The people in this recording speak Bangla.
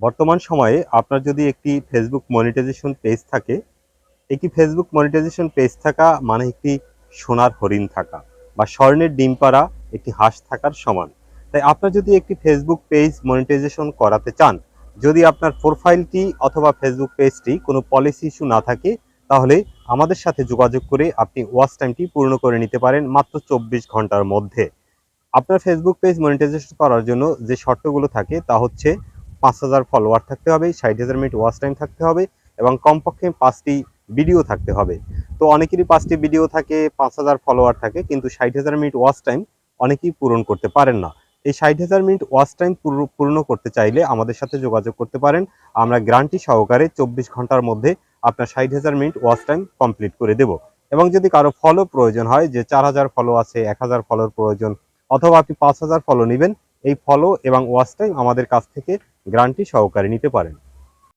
বর্তমান সময়ে আপনার যদি একটি ফেসবুক মনিটাইজেশন পেজ থাকে, একটি ফেসবুক মনিটাইজেশন পেজ থাকা মানে একটি সোনার হরিণ থাকা বা স্বর্ণের ডিম পাড়া, একটি হাঁস থাকার সমান। তাই আপনার যদি একটি ফেসবুক পেজ মনিটাইজেশন করাতে চান, যদি আপনার প্রোফাইলটি অথবা ফেসবুক পেজটি কোনো পলিসি ইস্যু না থাকে, তাহলে আমাদের সাথে যোগাযোগ করে আপনি ওয়াচ টাইমটি পূর্ণ করে নিতে পারেন মাত্র চব্বিশ ঘণ্টার মধ্যে। আপনার ফেসবুক পেজ মনিটাইজেশন করার জন্য যে শর্তগুলো থাকে তা হচ্ছে পাঁচ হাজার ফলোয়ার থাকতে হবে, ষাট হাজার মিনিট ওয়াচ টাইম থাকতে হবে এবং কমপক্ষে পাঁচটি ভিডিও থাকতে হবে। তো অনেকেরই পাঁচটি ভিডিও থাকে, পাঁচ হাজার ফলোয়ার থাকে, কিন্তু ষাট হাজার মিনিট ওয়াচ টাইম অনেকেই পূরণ করতে পারেন না। এই ষাট হাজার মিনিট ওয়াচ টাইম পূর্ণ করতে চাইলে আমাদের সাথে যোগাযোগ করতে পারেন। আমরা গ্রান্টি সহকারে চব্বিশ ঘণ্টার মধ্যে আপনার ষাট হাজার মিনিট ওয়াচ টাইম কমপ্লিট করে দেব। এবং যদি কারও ফলো প্রয়োজন হয়, যে চার হাজার ফলো আছে, এক হাজার ফলোর প্রয়োজন, অথবা আপনি পাঁচ হাজার ফলো নেবেন এই ফলো এবং ওয়াচ টাইম আমাদের কাছ থেকে গ্রান্টি সহকারে নিতে পারেন।